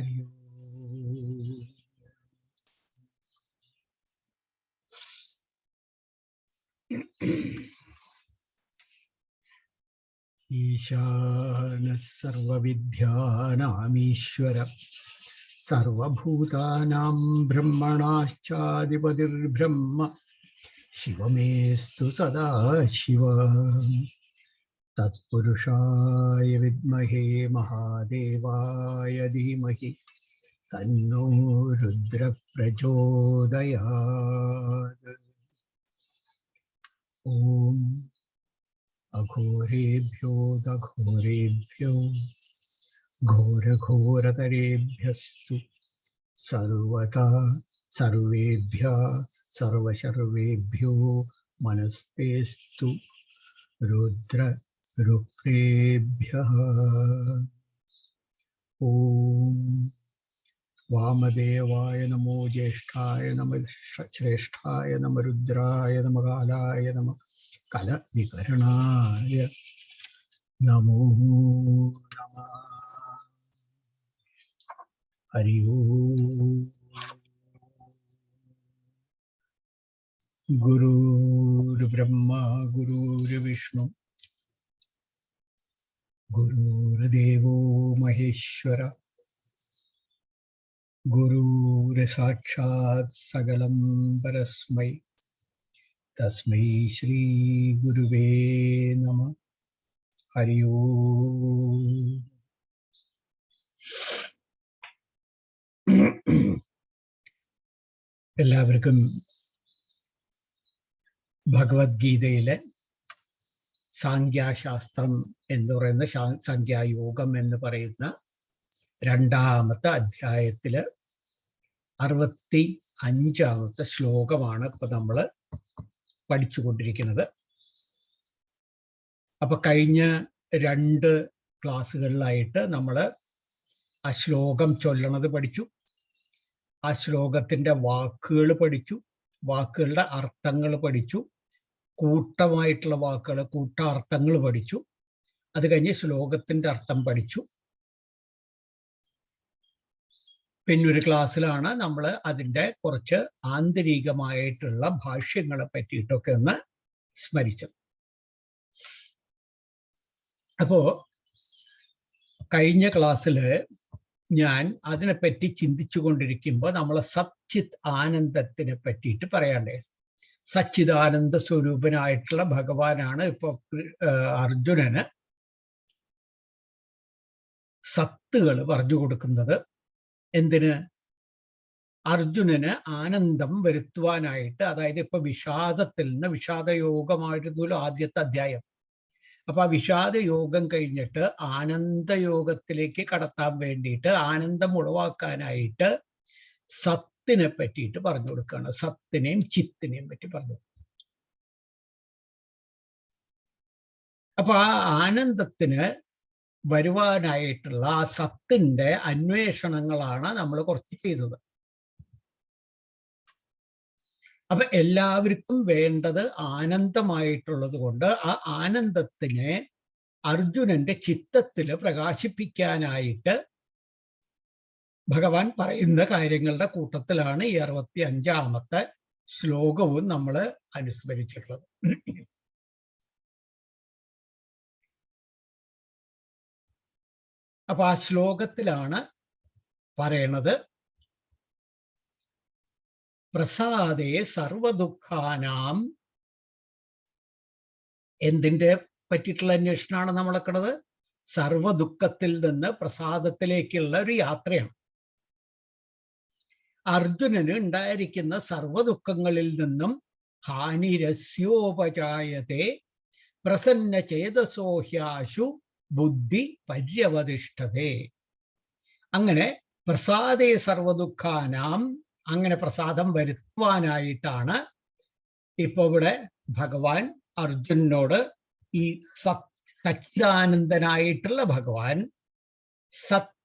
हरि ईशानः सर्वविद्यानामीश्वर सर्वभूतानां ब्रह्मणाश्चाधिपतिर्ब्रह्म शिवमेस्तु सदा शिव तत्षा विद्महे महादेवाय धीमहि। तन्नो रुद्रप्रचोदयात्। ॐ अघोरेभ्यो दघोरेभ्यो, घोरघोरतरेभ्यस्तु। सर्वता सर्वेभ्या सर्वशर्वेभ्यो मनस्तेस्तु रुद्र രുക്രേഭ്യ ഓം വാമദേവായ നമോ ജ്യേഷ്ഠായ നമ ശ്രേഷ്ഠായ നമ രുദ്രായ നമ കാലായ നമ കല വികരണായ നമോ നമ ഹരി ഓം ഗുരുർദേവോ മഹേശ്വര. ഗുരുരസാക്ഷാത് സകലം പരസ്മൈ. തസ്മൈ ശ്രീ ഗുരുവേ നമ. ഹരി ഓം എല്ലാവർക്കും ഭഗവത്ഗീതയിലെ സാങ്ക്യാശാസ്ത്രം എന്ന് പറയുന്ന സംഖ്യായോഗം എന്ന് പറയുന്ന രണ്ടാമത്തെ അധ്യായത്തിൽ അറുപത്തി അഞ്ചാമത്തെ ശ്ലോകമാണ് ഇപ്പൊ നമ്മൾ പഠിച്ചുകൊണ്ടിരിക്കുന്നത്. അപ്പൊ കഴിഞ്ഞ രണ്ട് ക്ലാസ്സുകളിലായിട്ട് നമ്മൾ ആ ശ്ലോകം ചൊല്ലണത് പഠിച്ചു. ആ ശ്ലോകത്തിന്റെ വാക്കുകൾ പഠിച്ചു. വാക്കുകളുടെ അർത്ഥങ്ങൾ പഠിച്ചു. കൂട്ടമായിട്ടുള്ള വാക്കുകൾ കൂട്ടാർത്ഥങ്ങൾ പഠിച്ചു. അത് കഴിഞ്ഞ് ശ്ലോകത്തിന്റെ അർത്ഥം പഠിച്ചു. പിന്നൊരു ക്ലാസ്സിലാണ് നമ്മൾ അതിന്റെ കുറച്ച് ആന്തരികമായിട്ടുള്ള ഭാഷ്യങ്ങളെ പറ്റിയിട്ടൊക്കെ ഒന്ന് സ്മരിച്ചത്. അപ്പോ കഴിഞ്ഞ ക്ലാസ്സിൽ ഞാൻ അതിനെപ്പറ്റി ചിന്തിച്ചു കൊണ്ടിരിക്കുമ്പോൾ നമ്മളെ സച്ചിത് ആനന്ദത്തിനെ പറ്റിയിട്ട് പറയാണ്ടേ സച്ചിദാനന്ദ സ്വരൂപനായിട്ടുള്ള ഭഗവാനാണ് ഇപ്പൊ അർജുനന് സത്തുകൾ പറഞ്ഞു കൊടുക്കുന്നത്. എന്തിന്? അർജുനന് ആനന്ദം വരുത്തുവാനായിട്ട് അതായത് ഇപ്പൊ വിഷാദത്തിൽ നിന്ന് വിഷാദയോഗമായിരുന്നല്ലോ ആദ്യത്തെ അധ്യായം. അപ്പൊ ആ വിഷാദ യോഗം കഴിഞ്ഞിട്ട് ആനന്ദയോഗത്തിലേക്ക് കടത്താൻ വേണ്ടിയിട്ട് ആനന്ദം ഉളവാക്കാനായിട്ട് സത്തിനെ പറ്റിയിട്ട് പറഞ്ഞു കൊടുക്കുകയാണ് സത്തിനെയും ചിത്തിനെയും പറ്റി പറഞ്ഞു അപ്പൊ ആ ആനന്ദത്തിന് വരുവാനായിട്ടുള്ള ആ സത്തിന്റെ അന്വേഷണങ്ങളാണ് നമ്മൾ കുറച്ച് ചെയ്തത്. അപ്പൊ എല്ലാവർക്കും വേണ്ടത് ആനന്ദമായിട്ടുള്ളത് കൊണ്ട് ആ ആനന്ദത്തിനെ അർജുനന്റെ ചിത്തത്തിൽ പ്രകാശിപ്പിക്കാനായിട്ട് ഭഗവാൻ പറയുന്ന കാര്യങ്ങളുടെ കൂട്ടത്തിലാണ് ഈ അറുപത്തി അഞ്ചാമത്തെ ശ്ലോകവും നമ്മൾ അനുസ്മരിച്ചിട്ടുള്ളത്. അപ്പൊ ആ ശ്ലോകത്തിലാണ് പറയണത് പ്രസാദേ സർവദുഃഖാനാം. എന്തിന്റെ പറ്റിയിട്ടുള്ള അന്വേഷണമാണ് നമ്മളെക്കണത് സർവദുഃഖത്തിൽ നിന്ന് പ്രസാദത്തിലേക്കുള്ള ഒരു യാത്രയാണ്. അർജുനന് ഉണ്ടായിരിക്കുന്ന സർവദുഃഖങ്ങളിൽ നിന്നും ഹാനിരസ്യോപചായത്തെ പ്രസന്ന ചേതസോഹ്യാശു ബുദ്ധി പര്യവതിഷ്ഠതേ. അങ്ങനെ പ്രസാദേ സർവദുഃഖാനാം അങ്ങനെ പ്രസാദം വരുത്തുവാനായിട്ടാണ് ഇപ്പൊ ഇവിടെ ഭഗവാൻ അർജുനോട് ഈ സത് സച്ചിദാനന്ദനായിട്ടുള്ള ഭഗവാൻ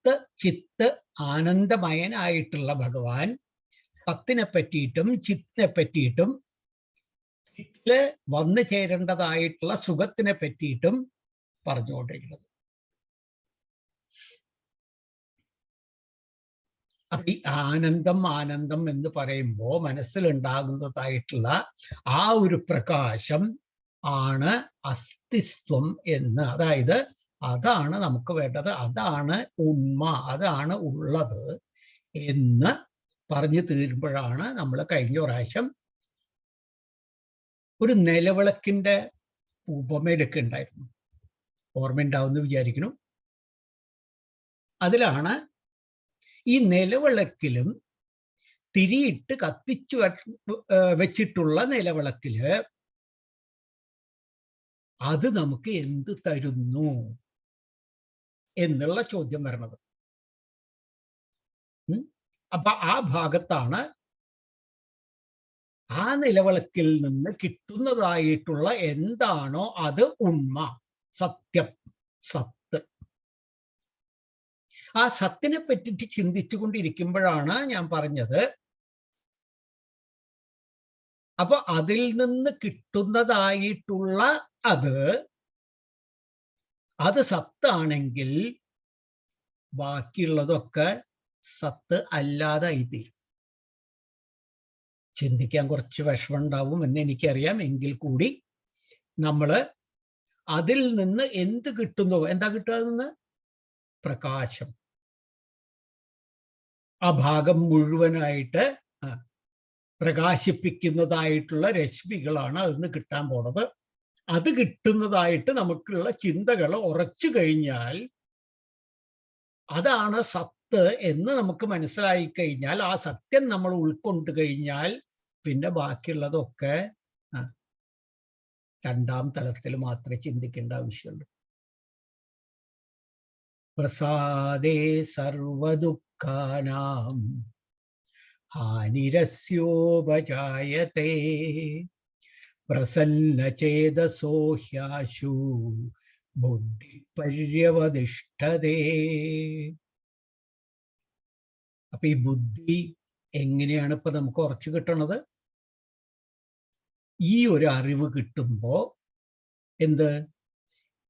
സത്ത് ചിത്ത് ആനന്ദമയനായിട്ടുള്ള ഭഗവാൻ സത്തിനെ പറ്റിയിട്ടും ചിത്തിനെ പറ്റിയിട്ടും ചിത്തിൽ വന്നു ചേരേണ്ടതായിട്ടുള്ള സുഖത്തിനെ പറ്റിയിട്ടും പറഞ്ഞുകൊണ്ടിരിക്കുന്നത് അപ്പൊ ഈ ആനന്ദം ആനന്ദം എന്ന് പറയുമ്പോൾ മനസ്സിലുണ്ടാകുന്നതായിട്ടുള്ള ആ ഒരു പ്രകാശം ആണ് അസ്തിത്വം എന്ന്. അതായത് അതാണ് നമുക്ക് വേണ്ടത്. അതാണ് ഉണ്മ അതാണ് ഉള്ളത് എന്ന് പറഞ്ഞു തീരുമ്പോഴാണ് നമ്മൾ കഴിഞ്ഞ പ്രാവശ്യം ഒരു നിലവിളക്കിന്റെ ഉപമ എടുക്കുന്നുണ്ടായിരുന്നു ഓർമ്മയുണ്ടാവുമെന്ന് വിചാരിക്കുന്നു. അതിലാണ് ഈ നിലവിളക്കിലും തിരിയിട്ട് കത്തിച്ചു വെച്ചിട്ടുള്ള നിലവിളക്കിൽ അത് നമുക്ക് എന്ത് തരുന്നു? എന്നുള്ള ചോദ്യം വരണത്. അപ്പൊ ആ ഭാഗത്താണ് ആ നിലവിളക്കിൽ നിന്ന് കിട്ടുന്നതായിട്ടുള്ള എന്താണോ അത് ഉണ്മ സത്യം സത്ത്. ആ സത്തിനെ പറ്റിയിട്ട് ചിന്തിച്ചു കൊണ്ടിരിക്കുമ്പോഴാണ് ഞാൻ പറഞ്ഞത് അപ്പൊ അതിൽ നിന്ന് കിട്ടുന്നതായിട്ടുള്ള അത് അത് സത്താണെങ്കിൽ ബാക്കിയുള്ളതൊക്കെ സത്ത് അല്ലാതായി തീരും ചിന്തിക്കാൻ കുറച്ച് വിഷമം ഉണ്ടാവും എന്ന് എനിക്കറിയാം. എങ്കിൽ കൂടി നമ്മൾ അതിൽ നിന്ന് എന്ത് കിട്ടുന്നു എന്താ കിട്ടുക നിന്ന്? പ്രകാശം. ആ ഭാഗം മുഴുവനായിട്ട് പ്രകാശിപ്പിക്കുന്നതായിട്ടുള്ള രശ്മികളാണ് അതിന് കിട്ടാൻ പോണത്. അത് കിട്ടുന്നതായിട്ട് നമുക്കുള്ള ചിന്തകൾ ഉറച്ചു കഴിഞ്ഞാൽ അതാണ് സത്ത് എന്ന് നമുക്ക് മനസ്സിലായി കഴിഞ്ഞാൽ ആ സത്യം നമ്മൾ ഉൾക്കൊണ്ട് കഴിഞ്ഞാൽ പിന്നെ ബാക്കിയുള്ളതൊക്കെ രണ്ടാം തലത്തിൽ മാത്രമേ ചിന്തിക്കേണ്ട ആവശ്യമുള്ളൂ. പ്രസാദേ സർവദുഃഖാനാം ഹാനിരസ്യോപജായത്തെ പ്രസന്നചേതസോ ഹ്യാശു ബുദ്ധി പര്യവതിഷ്ഠതേ. അപ്പൊ ഈ ബുദ്ധി എങ്ങനെയാണ് ഇപ്പൊ നമുക്ക് ഉറച്ചു കിട്ടണത്? ഈ ഒരു അറിവ് കിട്ടുമ്പോ എന്ത്?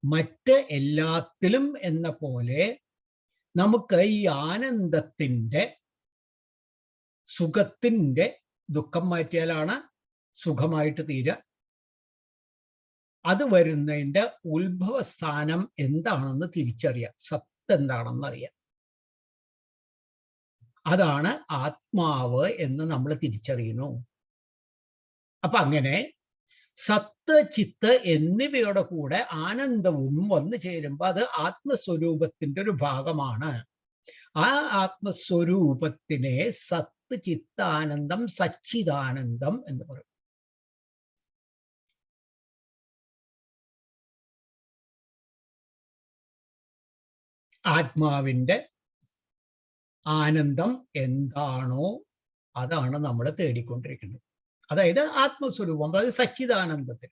മറ്റ് എല്ലാത്തിലും എന്ന പോലെ നമുക്ക് ഈ ആനന്ദത്തിന്റെ സുഖത്തിന്റെ ദുഃഖം മാറ്റിയാലാണ് സുഖമായിട്ട് തീരുക. അത് വരുന്നതിന്റെ ഉത്ഭവസ്ഥാനം എന്താണെന്ന് തിരിച്ചറിയാം സത്ത് എന്താണെന്ന് അറിയാം അതാണ് ആത്മാവ് എന്ന് നമ്മൾ തിരിച്ചറിയുന്നു. അപ്പൊ അങ്ങനെ സത്ത് ചിത്ത് എന്നിവയുടെ കൂടെ ആനന്ദവും വന്നു ചേരുമ്പോൾ അത് ആത്മസ്വരൂപത്തിന്റെ ഒരു ഭാഗമാണ്. ആ ആത്മസ്വരൂപത്തിനെ സത്ത് ചിത്താനന്ദം സച്ചിദാനന്ദം എന്ന് പറയും. ആത്മാവിന്റെ ആനന്ദം എന്താണോ അതാണ് നമ്മൾ തേടിക്കൊണ്ടിരിക്കുന്നത്. അതായത് ആത്മസ്വരൂപം അതായത് സച്ചിദാനന്ദത്തിൽ.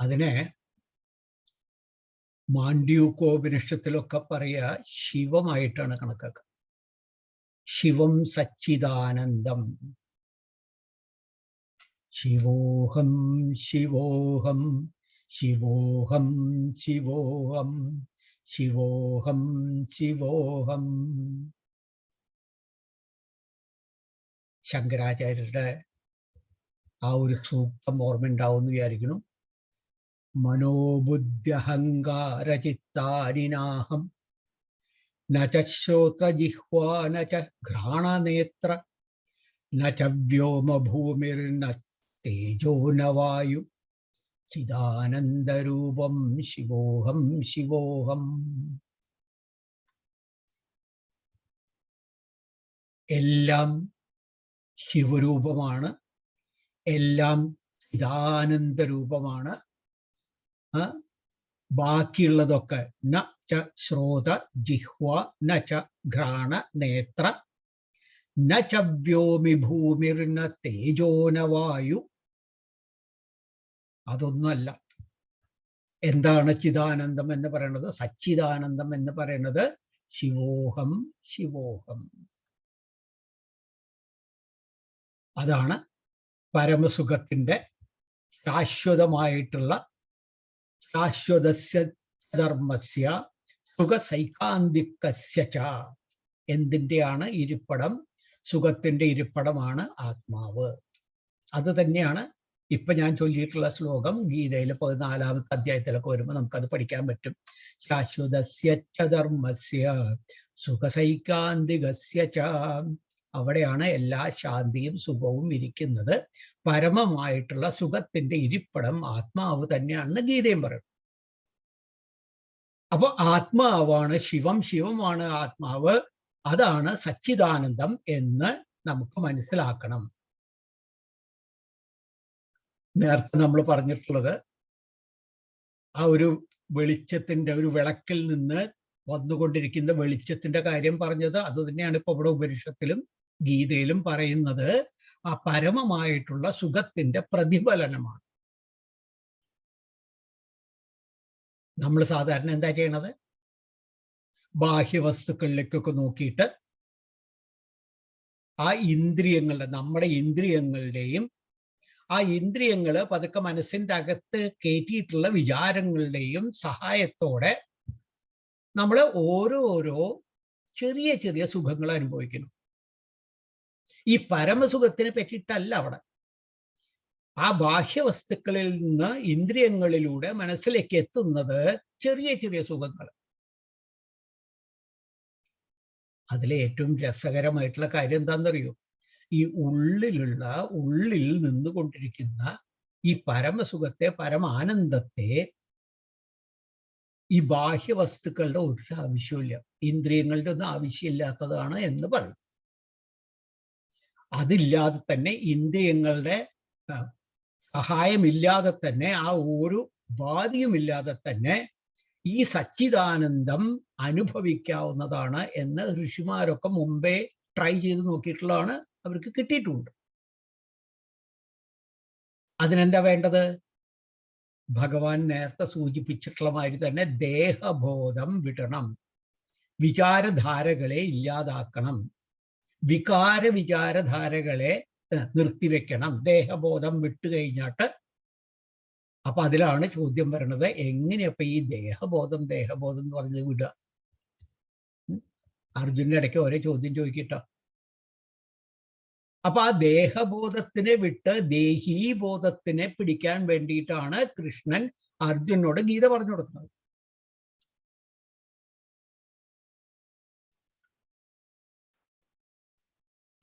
അതിനെ മാണ്ഡ്യൂക്കോപനിഷത്തിലൊക്കെ പറയുക ശിവമായിട്ടാണ് കണക്കാക്കുക. ശിവം സച്ചിദാനന്ദം. ശിവോഹം ശിവോഹം ശിവോഹം ശിവോഹം. ശിവോഹം ശിവോഹം. ശങ്കരാചാര്യരുടെ ആ ഒരു സൂക്തം ഓർമ്മ എന്ന് വിചാരിക്കുന്നു. മനോബുദ്ധ്യഹങ്കാരചിത്താരിനാഹം. നോത്രജിഹ്വാനേത്രോമഭൂമിർ വ്യോമഭൂമിർന തേജോ നവായു ചിദാനന്ദരൂപം ശിവോഹം ശിവോഹം. എല്ലാം ശിവരൂപമാണ്. എല്ലാം ചിദാനന്ദ രൂപമാണ് ബാക്കിയുള്ളതൊക്കെ ന ച ശ്രോത ജിഹ്വ ന ച ഘ്രാണ നേത്ര. ന ച വ്യോമി ഭൂമിർന തേജോനവായു. അതൊന്നുമല്ല. എന്താണ് ചിദാനന്ദം എന്ന് പറയുന്നത് സച്ചിദാനന്ദം എന്ന് പറയുന്നത് ശിവോഹം ശിവോഹം. അതാണ് പരമസുഖത്തിന്റെ ശാശ്വതമായിട്ടുള്ള ശാശ്വതസ്യ ധർമ്മസ്യ സുഖസൈകാന്തികസ്യ ച. എന്തിന്റെയാണ് ഇരിപ്പടം? സുഖത്തിന്റെ ഇരിപ്പടമാണ് ആത്മാവ്. അത് തന്നെയാണ് ഇപ്പൊ ഞാൻ ചൊല്ലിയിട്ടുള്ള ശ്ലോകം ഗീതയിലെ പതിനാലാമത്തെ അധ്യായത്തിലൊക്കെ വരുമ്പോൾ നമുക്കത് പഠിക്കാൻ പറ്റും. ശാശ്വതസ്യ ധർമ്മസ്യ ച. അവിടെയാണ് എല്ലാ ശാന്തിയും സുഖവും ഇരിക്കുന്നത്. പരമമായിട്ടുള്ള സുഖത്തിന്റെ ഇരിപ്പിടം ആത്മാവ് തന്നെയാണെന്ന് ഗീതയും പറയും. അപ്പൊ ആത്മാവാണ് ശിവം ശിവമാണ് ആത്മാവ്. അതാണ് സച്ചിദാനന്ദം എന്ന് നമുക്ക് മനസ്സിലാക്കണം. നേരത്തെ നമ്മൾ പറഞ്ഞിട്ടുള്ളത് ആ ഒരു വെളിച്ചത്തിന്റെ ഒരു വിളക്കിൽ നിന്ന് വന്നുകൊണ്ടിരിക്കുന്ന വെളിച്ചത്തിന്റെ കാര്യം പറഞ്ഞത് അത് തന്നെയാണ് ഇപ്പൊ ഇവിടെ ഉപനിഷത്തിലും ഗീതയിലും പറയുന്നത്. ആ പരമമായിട്ടുള്ള സുഖത്തിന്റെ പ്രതിഫലനമാണ്. നമ്മൾ സാധാരണ എന്താ ചെയ്യണത്? ബാഹ്യവസ്തുക്കളിലേക്കൊക്കെ നോക്കിയിട്ട് ആ ഇന്ദ്രിയങ്ങളുടെ നമ്മുടെ ഇന്ദ്രിയങ്ങളുടെയും ആ ഇന്ദ്രിയങ്ങൾ പതുക്കെ മനസ്സിന്റെ അകത്ത് കയറ്റിയിട്ടുള്ള വിചാരങ്ങളുടെയും സഹായത്തോടെ നമ്മൾ ഓരോരോ ചെറിയ ചെറിയ സുഖങ്ങൾ അനുഭവിക്കുന്നു. ഈ പരമസുഖത്തിനെ പറ്റിയിട്ടല്ല അവിടെ. ആ ബാഹ്യവസ്തുക്കളിൽ നിന്ന് ഇന്ദ്രിയങ്ങളിലൂടെ മനസ്സിലേക്ക് എത്തുന്നത് ചെറിയ ചെറിയ സുഖങ്ങൾ അതിലെ ഏറ്റവും രസകരമായിട്ടുള്ള കാര്യം എന്താണെന്നറിയോ ഈ ഉള്ളിലുള്ള ഉള്ളിൽ നിന്നുകൊണ്ടിരിക്കുന്ന ഈ പരമസുഖത്തെ പരമാനന്ദത്തെ ഈ ബാഹ്യവസ്തുക്കളുടെ ഒരു ആവശ്യമില്ല ഇന്ദ്രിയങ്ങളുടെ ഒന്നും ആവശ്യമില്ലാത്തതാണ് എന്ന് പറയും. അതില്ലാതെ തന്നെ ഇന്ദ്രിയങ്ങളുടെ സഹായമില്ലാതെ തന്നെ ആ ഒരു ഉപാധിയുമില്ലാതെ തന്നെ ഈ സച്ചിദാനന്ദം അനുഭവിക്കാവുന്നതാണ് എന്ന് ഋഷിമാരൊക്കെ മുമ്പേ ട്രൈ ചെയ്ത് നോക്കിയിട്ടുള്ളതാണ്. അവർക്ക് കിട്ടിയിട്ടുണ്ട്. അതിനെന്താ വേണ്ടത്? ഭഗവാൻ നേരത്തെ സൂചിപ്പിച്ചിട്ടുള്ള മാതിരി തന്നെ ദേഹബോധം വിടണം. വിചാരധാരകളെ ഇല്ലാതാക്കണം. വികാര വിചാരധാരകളെ നിർത്തിവെക്കണം. ദേഹബോധം വിട്ടു കഴിഞ്ഞാട്ട് അപ്പൊ അതിലാണ് ചോദ്യം വരണത് എങ്ങനെയപ്പൊ ഈ ദേഹബോധം ദേഹബോധം എന്ന് പറഞ്ഞത് വിടുക? അർജുനടയ്ക്ക് ഇടയ്ക്ക് ഓരോ ചോദ്യം ചോദിക്കട്ടോ. അപ്പൊ ആ ദേഹബോധത്തിനെ വിട്ട് ദേഹീബോധത്തിനെ പിടിക്കാൻ വേണ്ടിയിട്ടാണ് കൃഷ്ണൻ അർജുനോട് ഗീത പറഞ്ഞു കൊടുക്കുന്നത്.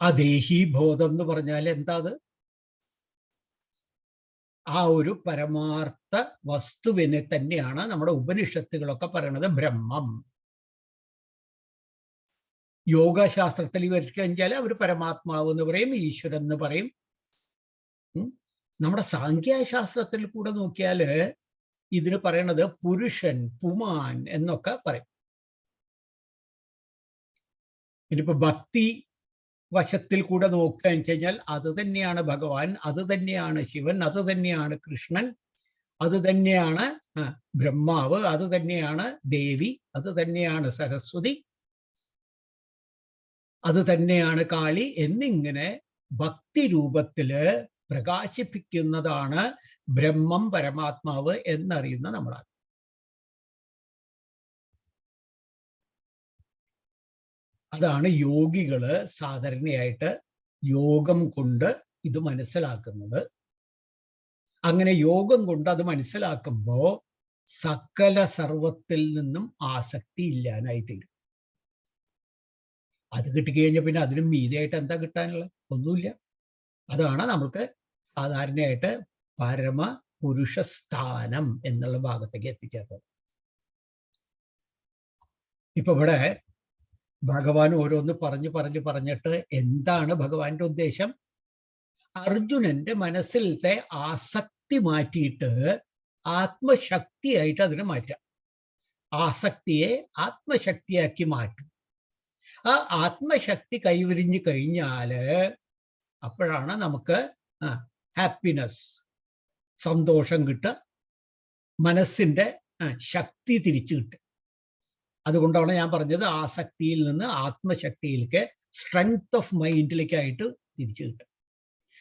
ആ ദേഹീബോധം എന്ന് പറഞ്ഞാൽ എന്താ അത്? ആ ഒരു പരമാർത്ഥ വസ്തുവിനെ തന്നെയാണ് നമ്മുടെ ഉപനിഷത്തുകളൊക്കെ പറയണത് ബ്രഹ്മം. യോഗശാസ്ത്രത്തിൽ വിവരിച്ചാൽ അവർ പരമാത്മാവ് എന്ന് പറയും ഈശ്വരൻ എന്ന് പറയും. നമ്മുടെ സാഖ്യാശാസ്ത്രത്തിൽ കൂടെ നോക്കിയാൽ ഇതിന് പറയണത് പുരുഷൻ പുമാൻ എന്നൊക്കെ പറയും. ഇനിയിപ്പോ ഭക്തി വശത്തിൽ കൂടെ നോക്കുക കഴിഞ്ഞാൽ അത് തന്നെയാണ് ഭഗവാൻ അത് തന്നെയാണ് ശിവൻ അത് തന്നെയാണ് കൃഷ്ണൻ അത് തന്നെയാണ് ബ്രഹ്മാവ് അത് തന്നെയാണ് ദേവി അത് തന്നെയാണ് സരസ്വതി അത് തന്നെയാണ് കാളി എന്നിങ്ങനെ ഭക്തി രൂപത്തിൽ പ്രകാശിപ്പിക്കുന്നതാണ് ബ്രഹ്മം പരമാത്മാവ് എന്നറിയുന്ന നമ്മളാണ് അതാണ് യോഗികൾ സാധാരണയായിട്ട് യോഗം കൊണ്ട് ഇത് മനസ്സിലാക്കുന്നത്. അങ്ങനെ യോഗം കൊണ്ട് അത് മനസ്സിലാക്കുമ്പോ സകല സർവത്തിൽ നിന്നും ആസക്തി ഇല്ലാനായി തീരും അത് കിട്ടിക്കഴിഞ്ഞാൽ പിന്നെ അതിനും മീതിയായിട്ട് എന്താ കിട്ടാനുള്ള? ഒന്നുമില്ല. അതാണ് നമ്മൾക്ക് സാധാരണയായിട്ട് പരമ പുരുഷ സ്ഥാനം എന്നുള്ള ഭാഗത്തേക്ക് എത്തിച്ചേർത്തത്. ഇപ്പൊ ഇവിടെ ഭഗവാൻ ഓരോന്ന് പറഞ്ഞു പറഞ്ഞു പറഞ്ഞിട്ട് എന്താണ് ഭഗവാന്റെ ഉദ്ദേശം? അർജുനന്റെ മനസ്സിലത്തെ ആസക്തി മാറ്റിയിട്ട് ആത്മശക്തിയായിട്ട് അതിനെ മാറ്റാം ആസക്തിയെ ആത്മശക്തിയാക്കി മാറ്റും ആ ആത്മശക്തി കൈവരിഞ്ഞു കഴിഞ്ഞാൽ അപ്പോഴാണ് നമുക്ക് ഹാപ്പിനെസ് സന്തോഷം കിട്ടുക മനസ്സിന്റെ ശക്തി തിരിച്ചു കിട്ടുക. അതുകൊണ്ടാണ് ഞാൻ പറഞ്ഞത് ആസക്തിയിൽ നിന്ന് ആത്മശക്തിയിലേക്ക് സ്ട്രെങ്ത് ഓഫ് മൈൻഡിലേക്കായിട്ട് തിരിച്ചു കിട്ടും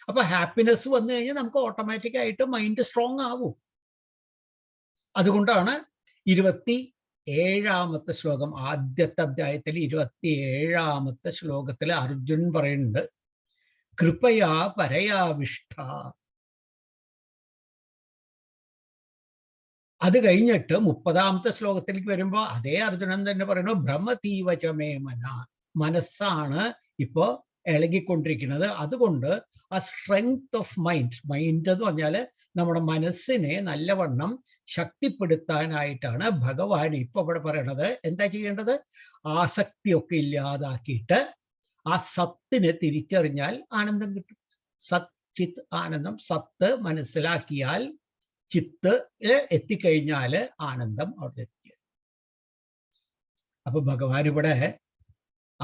അപ്പൊ ഹാപ്പിനെസ് വന്നു കഴിഞ്ഞാൽ നമുക്ക് ഓട്ടോമാറ്റിക് ആയിട്ട് മൈൻഡ് സ്ട്രോങ് ആവും. അതുകൊണ്ടാണ് ഇരുപത്തി ഏഴാമത്തെ ശ്ലോകം ആദ്യത്തെ അധ്യായത്തിൽ ഇരുപത്തി ഏഴാമത്തെ ശ്ലോകത്തിൽ അർജുൻ പറയുന്നുണ്ട് കൃപയാ പരയാവിഷ്ട അത് കഴിഞ്ഞിട്ട് മുപ്പതാമത്തെ ശ്ലോകത്തിലേക്ക് വരുമ്പോ അതേ അർജുനൻ തന്നെ പറയുന്നു ബ്രഹ്മതീവചമേ മന. മനസ്സാണ് ഇപ്പോ ഇളകിക്കൊണ്ടിരിക്കുന്നത്. അതുകൊണ്ട് ആ സ്ട്രെങ്ത് ഓഫ് മൈൻഡ് മൈൻഡ് എന്ന് പറഞ്ഞാൽ നമ്മുടെ മനസ്സിനെ നല്ലവണ്ണം ശക്തിപ്പെടുത്താനായിട്ടാണ് ഭഗവാൻ ഇപ്പൊ ഇവിടെ പറയണത്. എന്താ ചെയ്യേണ്ടത്? ആസക്തിയൊക്കെ ഇല്ലാതാക്കിയിട്ട് ആ സത്തിനെ തിരിച്ചറിഞ്ഞാൽ ആനന്ദം കിട്ടും. സത് ചിത്ത് ആനന്ദം. സത്ത് മനസ്സിലാക്കിയാൽ ചിത്ത് എത്തിക്കഴിഞ്ഞാൽ ആനന്ദം അവിടെ എത്തിക്കും അപ്പൊ ഭഗവാൻ ഇവിടെ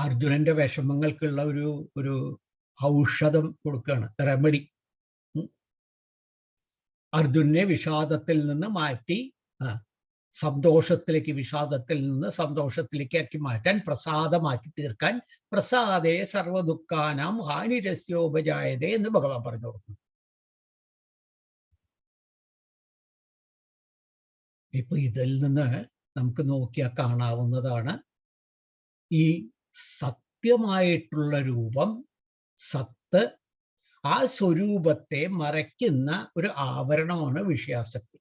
അർജുനന്റെ വിഷമങ്ങൾക്കുള്ള ഒരു ഒരു ഔഷധം കൊടുക്കുകയാണ് റെമഡി അർജുനെ വിഷാദത്തിൽ നിന്ന് മാറ്റി സന്തോഷത്തിലേക്ക് വിഷാദത്തിൽ നിന്ന് സന്തോഷത്തിലേക്ക് ആക്കി മാറ്റാൻ പ്രസാദമാക്കി തീർക്കാൻ പ്രസാദേ സർവദുഃഖാനാം ഹാനിരസ്യോപജായത എന്ന് ഭഗവാൻ പറഞ്ഞു കൊടുക്കുന്നു. ഇപ്പൊ ഇതിൽ നിന്ന് നമുക്ക് നോക്കിയാൽ കാണാവുന്നതാണ് ഈ സത്യമായിട്ടുള്ള രൂപം സത്ത് ആ സ്വരൂപത്തെ മറയ്ക്കുന്ന ഒരു ആവരണമാണ് വിഷയാസക്തി.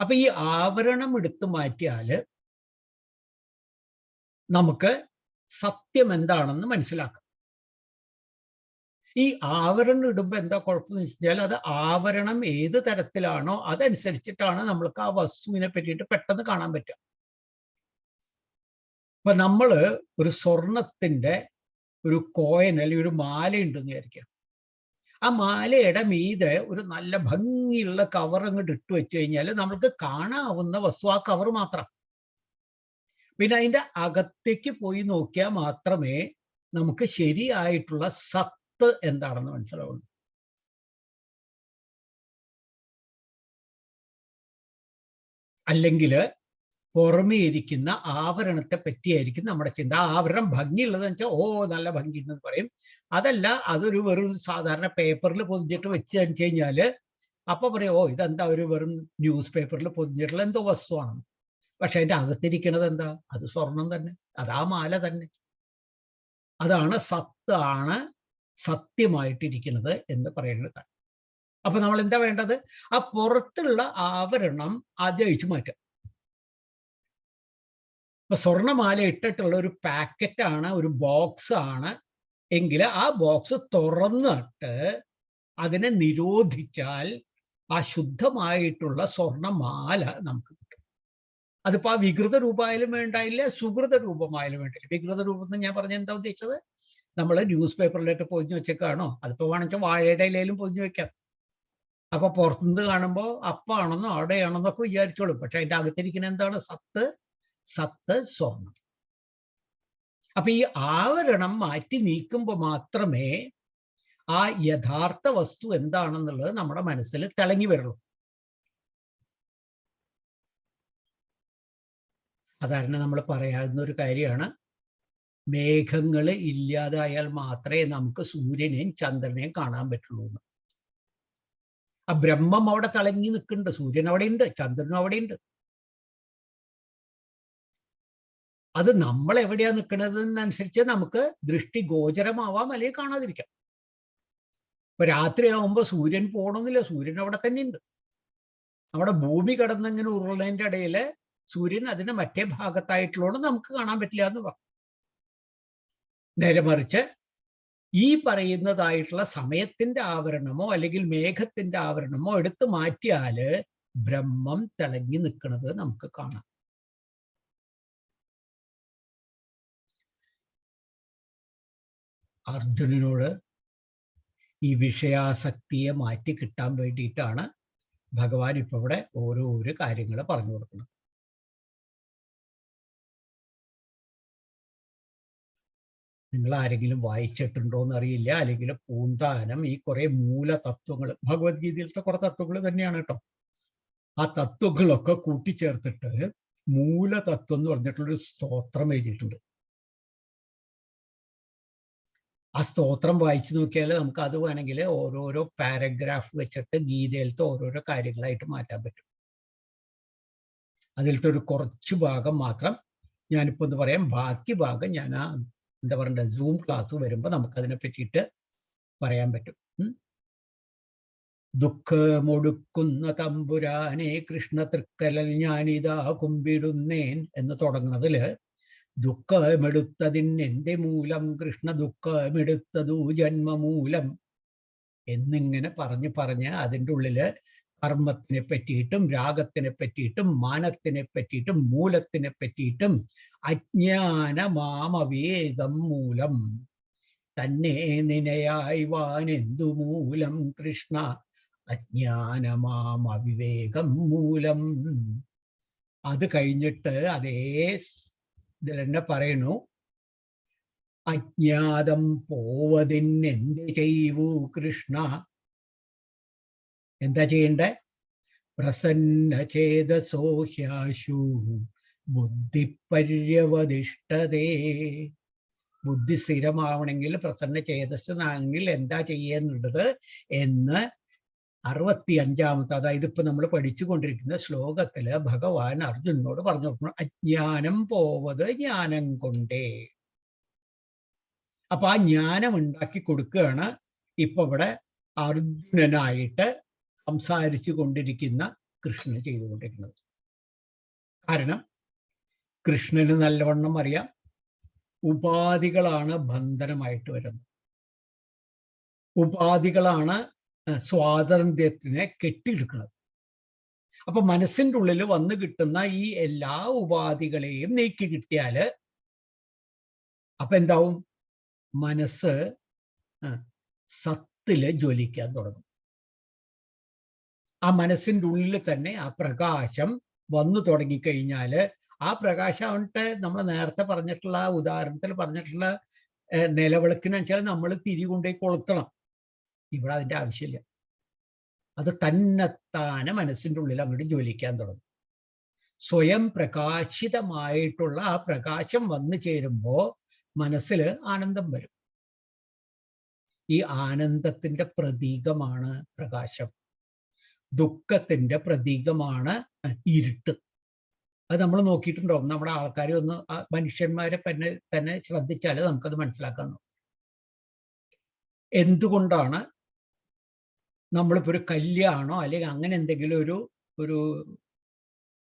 അപ്പൊ ഈ ആവരണം എടുത്തു മാറ്റിയാൽ നമുക്ക് സത്യം എന്താണെന്ന് മനസ്സിലാക്കാം. ഈ ആവരണം ഇടുമ്പോൾ എന്താ കുഴപ്പമെന്ന് വെച്ചാൽ അത് ആവരണം ഏത് തരത്തിലാണോ അതനുസരിച്ചിട്ടാണ് നമ്മൾക്ക് ആ വസ്തുവിനെ പറ്റിയിട്ട് പെട്ടെന്ന് കാണാൻ പറ്റുക. ഇപ്പൊ നമ്മൾ ഒരു സ്വർണത്തിന്റെ ഒരു കോയൻ അല്ലെങ്കിൽ ഒരു മാല ഉണ്ടെന്ന് വിചാരിക്കാം ആ മാലയുടെ മീതെ ഒരു നല്ല ഭംഗിയുള്ള കവർ അങ്ങോട്ട് ഇട്ട് വെച്ച് കഴിഞ്ഞാൽ നമ്മൾക്ക് കാണാവുന്ന വസ്തു ആ കവർ മാത്രം. പിന്നെ അതിന്റെ അകത്തേക്ക് പോയി നോക്കിയാൽ മാത്രമേ നമുക്ക് ശരിയായിട്ടുള്ള സത്ത് എന്താണെന്ന് മനസ്സിലാവുള്ളൂ. അല്ലെങ്കിൽ പുറമേ ഇരിക്കുന്ന ആവരണത്തെ പറ്റിയായിരിക്കും നമ്മുടെ ചിന്ത. ആ ആവരണം ഭംഗിയുള്ളതെന്ന് വെച്ചാൽ ഓ നല്ല ഭംഗിയുണ്ടെന്ന് പറയും. അതല്ല അതൊരു വെറും സാധാരണ പേപ്പറിൽ പൊതിഞ്ഞിട്ട് വെച്ച് വെച്ച് കഴിഞ്ഞാൽ അപ്പൊ പറയും ഓ ഇതെന്താ ഒരു വെറും ന്യൂസ് പേപ്പറിൽ പൊതിഞ്ഞിട്ടുള്ള എന്തോ വസ്തുവാണ് പക്ഷെ അതിന്റെ അകത്തിരിക്കണത് എന്താ? അത് സ്വർണം തന്നെ. അതാ മാല തന്നെ. അതാണ് സത്താണ് സത്യമായിട്ടിരിക്കുന്നത് എന്ന് പറയുന്നത് അപ്പൊ നമ്മൾ എന്താ വേണ്ടത്? ആ പുറത്തുള്ള ആവരണം ആദ്യം അഴിച്ചു മാറ്റുക. ഇപ്പൊ സ്വർണമാല ഇട്ടിട്ടുള്ള ഒരു പാക്കറ്റാണ് ഒരു ബോക്സ് ആണ്. എങ്കിൽ ആ ബോക്സ് തുറന്നിട്ട് അതിനെ നിരോധിച്ചാൽ ആ ശുദ്ധമായിട്ടുള്ള സ്വർണമാല നമുക്ക് കിട്ടും. അതിപ്പോ ആ വികൃത രൂപമായാലും വേണ്ടായില്ല സുകൃത രൂപമായാലും വേണ്ടില്ല. വികൃത രൂപം എന്ന് ഞാൻ പറഞ്ഞ എന്താ ഉദ്ദേശിച്ചത്? നമ്മൾ ന്യൂസ് പേപ്പറിലൊക്കെ പൊതിഞ്ഞു വെച്ചേക്കാണോ? അതിപ്പോ വേണമെങ്കിൽ വാഴയുടെ ഇലയിലും പൊതിഞ്ഞു വെക്കാം. അപ്പൊ പുറത്തുനിന്ന് കാണുമ്പോൾ അപ്പാണെന്നോ അവിടെയാണെന്നൊക്കെ വിചാരിച്ചോളൂ. പക്ഷെ അതിന്റെ അകത്തിരിക്കുന്ന എന്താണ്? സത്ത്. സത്ത് സ്വർണം അപ്പൊ ഈ ആവരണം മാറ്റി നീക്കുമ്പോൾ മാത്രമേ ആ യഥാർത്ഥ വസ്തു എന്താണെന്നുള്ളത് നമ്മുടെ മനസ്സിൽ തിളങ്ങി വരുള്ളൂ. സാധാരണ നമ്മൾ പറയാവുന്ന ഒരു കാര്യമാണ് മേഘങ്ങൾ ഇല്ലാതായാൽ മാത്രമേ നമുക്ക് സൂര്യനെയും ചന്ദ്രനെയും കാണാൻ പറ്റുള്ളൂ എന്ന്. ആ ബ്രഹ്മം അവിടെ തിളങ്ങി നിൽക്കുന്നുണ്ട് സൂര്യൻ അവിടെ ഉണ്ട് ചന്ദ്രനും അവിടെ ഉണ്ട് അത് നമ്മൾ എവിടെയാ നിൽക്കുന്നതെന്നനുസരിച്ച് നമുക്ക് ദൃഷ്ടി ഗോചരമാവാം അല്ലെങ്കിൽ കാണാതിരിക്കാം. ഇപ്പൊ രാത്രിയാവുമ്പോൾ സൂര്യൻ പോകണമെന്നില്ല സൂര്യൻ അവിടെ തന്നെ ഉണ്ട്. നമ്മുടെ ഭൂമി കടന്നിങ്ങനെ ഉരുളതിന്റെ ഇടയിൽ സൂര്യൻ അതിന്റെ മറ്റേ ഭാഗത്തായിട്ടുള്ളത് നമുക്ക് കാണാൻ പറ്റില്ല എന്ന് പറഞ്ഞു. നേരെ മറിച്ച് ഈ പറയുന്നതായിട്ടുള്ള സമയത്തിന്റെ ആവരണമോ അല്ലെങ്കിൽ മേഘത്തിന്റെ ആവരണമോ എടുത്തു മാറ്റിയാൽ ബ്രഹ്മം തിളങ്ങി നിൽക്കുന്നത് നമുക്ക് കാണാം. അർജുനനോട് ഈ വിഷയാസക്തിയെ മാറ്റി കിട്ടാൻ വേണ്ടിയിട്ടാണ് ഭഗവാൻ ഇപ്പൊ ഇവിടെ ഓരോ ഓരോ കാര്യങ്ങൾ പറഞ്ഞു കൊടുക്കുന്നത്. നിങ്ങൾ ആരെങ്കിലും വായിച്ചിട്ടുണ്ടോ എന്നറിയില്ല അല്ലെങ്കിൽ പൂന്താനം ഈ കുറെ മൂല തത്വങ്ങൾ ഭഗവത്ഗീതയിലത്തെ കുറെ തത്വങ്ങൾ തന്നെയാണ് കേട്ടോ. ആ തത്വങ്ങളൊക്കെ കൂട്ടിച്ചേർത്തിട്ട് മൂലതത്വം എന്ന് പറഞ്ഞിട്ടുള്ളൊരു സ്തോത്രം എഴുതിയിട്ടുണ്ട്. ആ സ്തോത്രം വായിച്ചു നോക്കിയാൽ നമുക്ക് അത് വേണമെങ്കിൽ ഓരോരോ പാരഗ്രാഫ് വെച്ചിട്ട് ഗീതയിലത്തെ ഓരോരോ കാര്യങ്ങളായിട്ട് മാറ്റാൻ പറ്റും. അതിലത്തെ ഒരു കുറച്ച് ഭാഗം മാത്രം ഞാനിപ്പോൾ ഒന്ന് പറയാം. ബാക്കി ഭാഗം ഞാൻ ആ എന്താ പറയണ്ടത് സൂം ക്ലാസ് വരുമ്പോൾ നമുക്കതിനെ പറ്റിയിട്ട് പറയാൻ പറ്റും. ദുഃഖമൊടുക്കുന്ന തമ്പുരാനെ കൃഷ്ണ തൃക്കലൽ ഞാനിതാ കുമ്പിടുന്നേൻ എന്ന് തുടങ്ങുന്നതിൽ ദുഃഖമെടുത്തതിനെന്റെ മൂലം കൃഷ്ണ ദുഃഖമെടുത്തതു ജന്മമൂലം. എന്നിങ്ങനെ പറഞ്ഞ് പറഞ്ഞ് അതിന്റെ ഉള്ളിൽ കർമ്മത്തിനെ പറ്റിയിട്ടും രാഗത്തിനെ പറ്റിയിട്ടും മാനത്തിനെ പറ്റിയിട്ടും മൂലത്തിനെ പറ്റിയിട്ടും അജ്ഞാനമാമവേദം മൂലം. തന്നെ നിനയായി വാനെന്തു മൂലം കൃഷ്ണ? അജ്ഞാന മാമവിവേകം മൂലം. അത് കഴിഞ്ഞിട്ട് അതേ ഇതിൽ തന്നെ പറയുന്നു അജ്ഞാതം പോവതിനെന്ത് ചെയ്യൂ കൃഷ്ണ? എന്താ ചെയ്യണ്ടേ? പ്രസന്ന ചേതസോഹ്യാശു ബുദ്ധിപര്യവതിഷ്ഠതേ ബുദ്ധി സ്ഥിരമാവണമെങ്കിൽ പ്രസന്ന ചേതസ്സനാണെങ്കിൽ എന്താ ചെയ്യേണ്ടത് എന്ന് അറുപത്തി അഞ്ചാമത്തെ അതായത് ഇപ്പൊ നമ്മൾ പഠിച്ചുകൊണ്ടിരിക്കുന്ന ശ്ലോകത്തിൽ ഭഗവാൻ അർജുനോട് പറഞ്ഞു കൊടുക്കണം അജ്ഞാനം പോവത് ജ്ഞാനം കൊണ്ടേ. അപ്പൊ ആ ജ്ഞാനം ഉണ്ടാക്കി കൊടുക്കുകയാണ് ഇപ്പൊ ഇവിടെ അർജുനനായിട്ട് സംസാരിച്ചു കൊണ്ടിരിക്കുന്ന കൃഷ്ണൻ ചെയ്തുകൊണ്ടിരിക്കുന്നത് കാരണം കൃഷ്ണന് നല്ലവണ്ണം അറിയാം ഉപാധികളാണ് ബന്ധനമായിട്ട് വരുന്നത്. ഉപാധികളാണ് സ്വാതന്ത്ര്യത്തിനെ കെട്ടിയെടുക്കുന്നത്. അപ്പൊ മനസ്സിന്റെ ഉള്ളിൽ വന്നു കിട്ടുന്ന ഈ എല്ലാ ഉപാധികളെയും നീക്കി കിട്ടിയാൽ അപ്പൊ എന്താവും? മനസ്സ് സത്തിൽ ജ്വലിക്കാൻ തുടങ്ങും. ആ മനസ്സിന്റെ ഉള്ളിൽ തന്നെ ആ പ്രകാശം വന്നു തുടങ്ങിക്കഴിഞ്ഞാൽ ആ പ്രകാശം ആവട്ടെ നമ്മൾ നേരത്തെ പറഞ്ഞിട്ടുള്ള ഉദാഹരണത്തിൽ പറഞ്ഞിട്ടുള്ള നിലവിളക്കിന് വെച്ചാൽ നമ്മൾ തിരി കൊണ്ടുപോയി കൊളുത്തണം. ഇവിടെ അതിന്റെ ആവശ്യമില്ല. അത് തന്നെത്താനെ മനസ്സിന്റെ ഉള്ളിൽ അങ്ങോട്ട് ജ്വലിക്കാൻ തുടങ്ങും. സ്വയം പ്രകാശിതമായിട്ടുള്ള ആ പ്രകാശം വന്നു ചേരുമ്പോൾ മനസ്സിൽ ആനന്ദം വരും. ഈ ആനന്ദത്തിന്റെ പ്രതീകമാണ് പ്രകാശം. ദുഃഖത്തിന്റെ പ്രതീകമാണ് ഇരുട്ട്. അത് നമ്മൾ നോക്കിയിട്ടുണ്ടാവും നമ്മുടെ ആൾക്കാരെ ഒന്ന് മനുഷ്യന്മാരെ തന്നെ തന്നെ ശ്രദ്ധിച്ചാൽ നമുക്കത് മനസ്സിലാക്കാൻ എന്തുകൊണ്ടാണ് നമ്മളിപ്പോ ഒരു കല്യാണോ അല്ലെങ്കിൽ അങ്ങനെ എന്തെങ്കിലും ഒരു ഒരു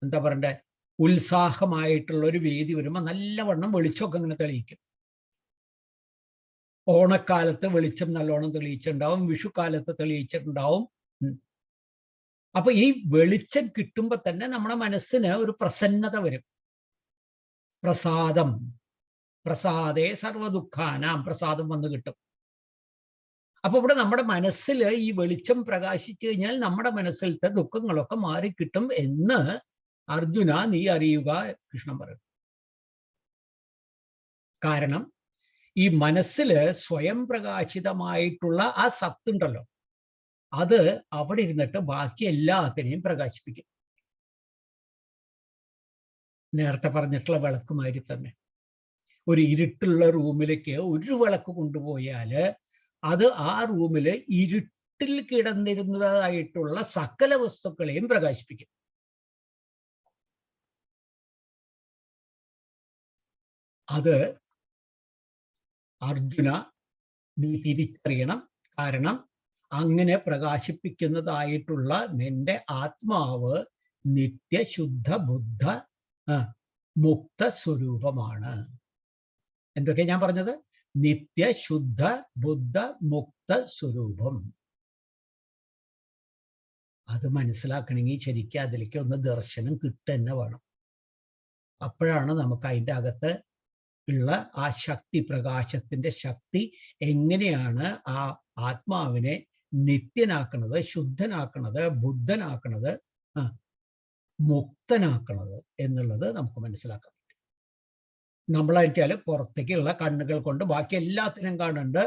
എന്താ പറയണ്ടേ ഉത്സാഹമായിട്ടുള്ള ഒരു വേദി വരുമ്പോൾ നല്ലവണ്ണം വെളിച്ചമൊക്കെ ഇങ്ങനെ തെളിയിക്കും. ഓണക്കാലത്ത് വെളിച്ചം നല്ലോണം തെളിയിച്ചിട്ടുണ്ടാവും വിഷുക്കാലത്ത് തെളിയിച്ചിട്ടുണ്ടാവും. അപ്പൊ ഈ വെളിച്ചം കിട്ടുമ്പോ തന്നെ നമ്മുടെ മനസ്സിന് ഒരു പ്രസന്നത വരും. പ്രസാദം. പ്രസാദേ സർവദുഃഖാനാം. പ്രസാദം വന്നു കിട്ടും. അപ്പൊ ഇവിടെ നമ്മുടെ മനസ്സിൽ ഈ വെളിച്ചം പ്രകാശിച്ചു കഴിഞ്ഞാൽ നമ്മുടെ മനസ്സിലത്തെ ദുഃഖങ്ങളൊക്കെ മാറിക്കിട്ടും എന്ന് അർജുന നീ അറിയുക കൃഷ്ണൻ പറയും. കാരണം ഈ മനസ്സിൽ സ്വയം പ്രകാശിതമായിട്ടുള്ള ആ സത്തുണ്ടല്ലോ. അത് അവിടെ ഇരുന്നിട്ട് ബാക്കി എല്ലാത്തിനെയും പ്രകാശിപ്പിക്കും. നേരത്തെ പറഞ്ഞിട്ടുള്ള വിളക്കുമാതിരി തന്നെ. ഒരു ഇരുട്ടുള്ള റൂമിലേക്ക് ഒരു വിളക്ക് കൊണ്ടുപോയാൽ അത് ആ റൂമിൽ ഇരുട്ടിൽ കിടന്നിരുന്നതായിട്ടുള്ള സകല വസ്തുക്കളെയും പ്രകാശിപ്പിക്കും. അത് അർജുന നീ തിരിച്ചറിയണം. കാരണം അങ്ങനെ പ്രകാശിപ്പിക്കുന്നതായിട്ടുള്ള നിന്റെ ആത്മാവ് നിത്യശുദ്ധ ബുദ്ധ മുക്ത സ്വരൂപമാണ്. എന്തൊക്കെയാ ഞാൻ പറഞ്ഞത്? നിത്യശുദ്ധ ബുദ്ധ മുക്ത സ്വരൂപം. അത് മനസ്സിലാക്കണമെങ്കിൽ ശരിക്കും അതിലേക്ക് ഒന്ന് ദർശനം കിട്ടുക വേണം. അപ്പോഴാണ് നമുക്ക് അതിന്റെ അകത്ത് ഉള്ള ആ ശക്തി പ്രകാശത്തിന്റെ ശക്തി എങ്ങനെയാണ് ആ ആത്മാവിനെ നിത്യനാക്കണത് ശുദ്ധനാക്കണത് ബുദ്ധനാക്കണത് മുക്തനാക്കണത് എന്നുള്ളത് നമുക്ക് മനസ്സിലാക്കാൻ പറ്റും പുറത്തേക്കുള്ള കണ്ണുകൾ കൊണ്ട് ബാക്കി എല്ലാത്തിനും കാണുന്നുണ്ട്.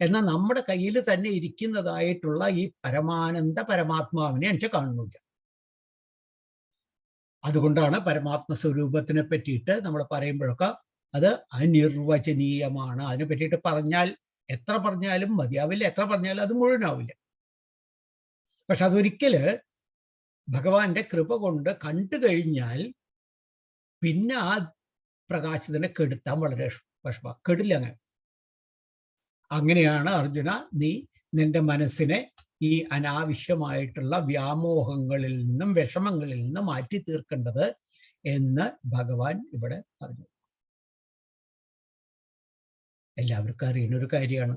എന്നാൽ നമ്മുടെ കയ്യിൽ തന്നെ ഇരിക്കുന്നതായിട്ടുള്ള ഈ പരമാനന്ദ പരമാത്മാവിനെ എനിക്ക് കാണുന്നില്ല. അതുകൊണ്ടാണ് പരമാത്മ സ്വരൂപത്തിനെ പറ്റിയിട്ട് നമ്മൾ പറയുമ്പോഴൊക്കെ അത് അനിർവചനീയമാണ്. അതിനെ പറ്റിയിട്ട് പറഞ്ഞാൽ എത്ര പറഞ്ഞാലും മതിയാവില്ല എത്ര പറഞ്ഞാലും അത് മുഴുവനാവില്ല. പക്ഷെ അതൊരിക്കൽ ഭഗവാന്റെ കൃപ കൊണ്ട് കണ്ടു കഴിഞ്ഞാൽ പിന്നെ ആ പ്രകാശത്തിനെ കെടുത്താൻ വളരെ വിഷമ കെടില്ല അങ്ങനെ. അങ്ങനെയാണ് അർജുന നീ നിന്റെ മനസ്സിനെ ഈ അനാവശ്യമായിട്ടുള്ള വ്യാമോഹങ്ങളിൽ നിന്നും വിഷമങ്ങളിൽ നിന്നും മാറ്റി തീർക്കേണ്ടത് എന്ന് ഭഗവാൻ ഇവിടെ പറഞ്ഞു. എല്ലാവർക്കും അറിയുന്ന ഒരു കാര്യമാണ്.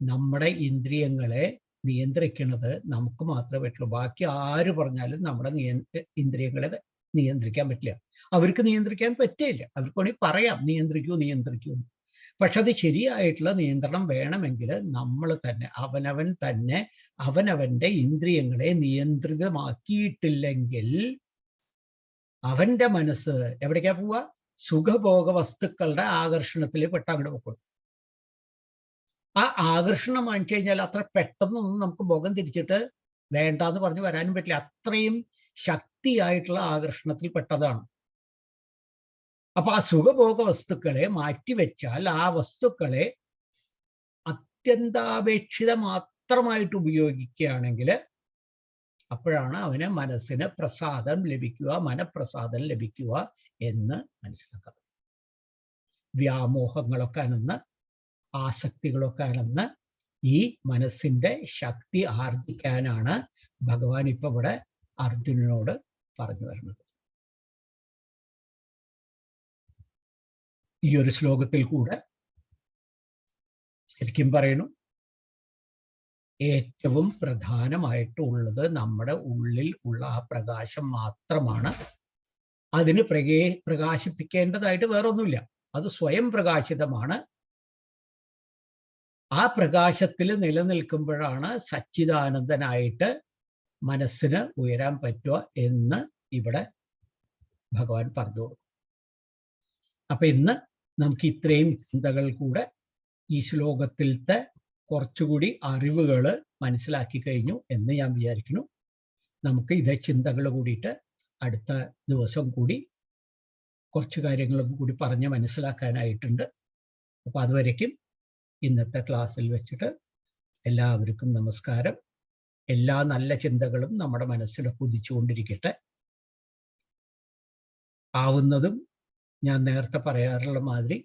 നമ്മുടെ ഇന്ദ്രിയങ്ങളെ നിയന്ത്രിക്കുന്നത് നമുക്ക് മാത്രമേ പറ്റുള്ളൂ. ബാക്കി ആര് പറഞ്ഞാലും നമ്മുടെ നിയ ഇന്ദ്രിയങ്ങളെ നിയന്ത്രിക്കാൻ പറ്റില്ല. അവർക്ക് നിയന്ത്രിക്കാൻ പറ്റില്ല. അവർക്ക് വേണമെങ്കിൽ പറയാം നിയന്ത്രിക്കൂ നിയന്ത്രിക്കൂ പക്ഷെ അത് ശരിയായിട്ടുള്ള നിയന്ത്രണം വേണമെങ്കിൽ നമ്മൾ തന്നെ അവനവൻ തന്നെ അവനവന്റെ ഇന്ദ്രിയങ്ങളെ നിയന്ത്രിതമാക്കിയിട്ടില്ലെങ്കിൽ അവന്റെ മനസ്സ് എവിടേക്കാ പോവുക? സുഖഭോഗ വസ്തുക്കളുടെ ആകർഷണത്തിൽ പെട്ട പോകും ആ ആകർഷണം വാങ്ങിച്ചു കഴിഞ്ഞാൽ അത്ര പെട്ടെന്നൊന്നും നമുക്ക് മുഖം തിരിച്ചിട്ട് വേണ്ട എന്ന് പറഞ്ഞു വരാനും പറ്റില്ല. അത്രയും ശക്തിയായിട്ടുള്ള ആകർഷണത്തിൽ പെട്ടതാണ്. അപ്പൊ ആ സുഖഭോഗ വസ്തുക്കളെ മാറ്റിവെച്ചാൽ ആ വസ്തുക്കളെ അത്യന്താപേക്ഷിത മാത്രമായിട്ട് ഉപയോഗിക്കുകയാണെങ്കിൽ അപ്പോഴാണ് അവന് മനസ്സിന് പ്രസാദം ലഭിക്കുക മനപ്രസാദം ലഭിക്കുക എന്ന് മനസ്സിലാക്കാം. വ്യാമോഹങ്ങളൊക്കെ അനന്ന് ആസക്തികളൊക്കെ അനന്ന് ഈ മനസ്സിന്റെ ശക്തി ആർജിക്കാനാണ് ഭഗവാൻ ഇപ്പൊ ഇവിടെ അർജുനനോട് പറഞ്ഞു വരുന്നത്. ഈ ഒരു ശ്ലോകത്തിൽ കൂടെ ശരിക്കും പറയുന്നു ഏറ്റവും പ്രധാനമായിട്ട് ഉള്ളത് നമ്മുടെ ഉള്ളിൽ ഉള്ള ആ പ്രകാശം മാത്രമാണ്. അതിന് പ്രകേ പ്രകാശിപ്പിക്കേണ്ടതായിട്ട് വേറൊന്നുമില്ല. അത് സ്വയം പ്രകാശിതമാണ്. ആ പ്രകാശത്തിൽ നിലനിൽക്കുമ്പോഴാണ് സച്ചിദാനന്ദനായിട്ട് മനസ്സിന് ഉയരാൻ പറ്റുക എന്ന് ഇവിടെ ഭഗവാൻ പറഞ്ഞു. അപ്പൊ ഇന്ന് നമുക്ക് ഇത്രയും ചിന്തകൾ കൂടെ ഈ ശ്ലോകത്തിലത്തെ കുറച്ചുകൂടി അറിവുകൾ മനസ്സിലാക്കി കഴിഞ്ഞു എന്ന് ഞാൻ വിചാരിക്കുന്നു. നമുക്ക് ഇതേ ചിന്തകൾ കൂടിയിട്ട് അടുത്ത ദിവസം കൂടി കുറച്ച് കാര്യങ്ങളും കൂടി പറഞ്ഞ് മനസ്സിലാക്കാനായിട്ടുണ്ട്. അപ്പോൾ അതുവരയ്ക്കും ഇന്നത്തെ ക്ലാസ്സിൽ വെച്ചിട്ട് എല്ലാവർക്കും നമസ്കാരം. എല്ലാ നല്ല ചിന്തകളും നമ്മുടെ മനസ്സിൽ കുതിച്ചുകൊണ്ടിരിക്കട്ടെ ആവുന്നതും ഞാൻ നേരത്തെ പറയാറുള്ള മാതിരി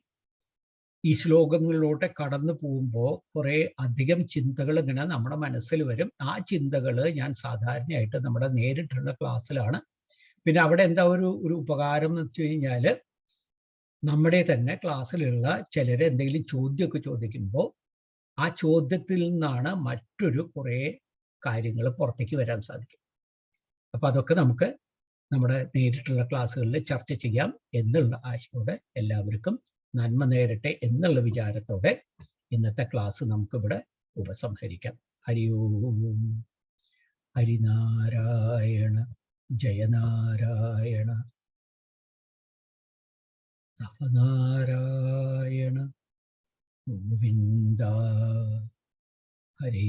ഈ ശ്ലോകങ്ങളിലോട്ട് കടന്നു പോകുമ്പോൾ കുറെ അധികം ചിന്തകൾ ഇങ്ങനെ നമ്മുടെ മനസ്സിൽ വരും. ആ ചിന്തകൾ ഞാൻ സാധാരണയായിട്ട് നമ്മുടെ നേരിട്ടുള്ള ക്ലാസ്സിലാണ്. പിന്നെ അവിടെ എന്താ ഒരു ഒരു ഉപകാരം എന്ന് വെച്ച് കഴിഞ്ഞാൽ നമ്മുടെ തന്നെ ക്ലാസ്സിലുള്ള ചിലർ എന്തെങ്കിലും ചോദ്യമൊക്കെ ചോദിക്കുമ്പോൾ ആ ചോദ്യത്തിൽ നിന്നാണ് മറ്റൊരു കുറേ കാര്യങ്ങൾ പുറത്തേക്ക് വരാൻ സാധിക്കും. അപ്പം അതൊക്കെ നമുക്ക് നമ്മുടെ നേരിട്ടുള്ള ക്ലാസ്സുകളിൽ ചർച്ച ചെയ്യാം എന്നുള്ള ആശയോടെ എല്ലാവർക്കും നന്മ നേരട്ടെ എന്നുള്ള വിചാരത്തോടെ ഇന്നത്തെ ക്ലാസ് നമുക്കിവിടെ ഉപസംഹരിക്കാം. ഹരി ഓം. ഹരിനാരായണ. ജയനാരായണ. നാരായണ ഗോവിന്ദ. ഹരേ.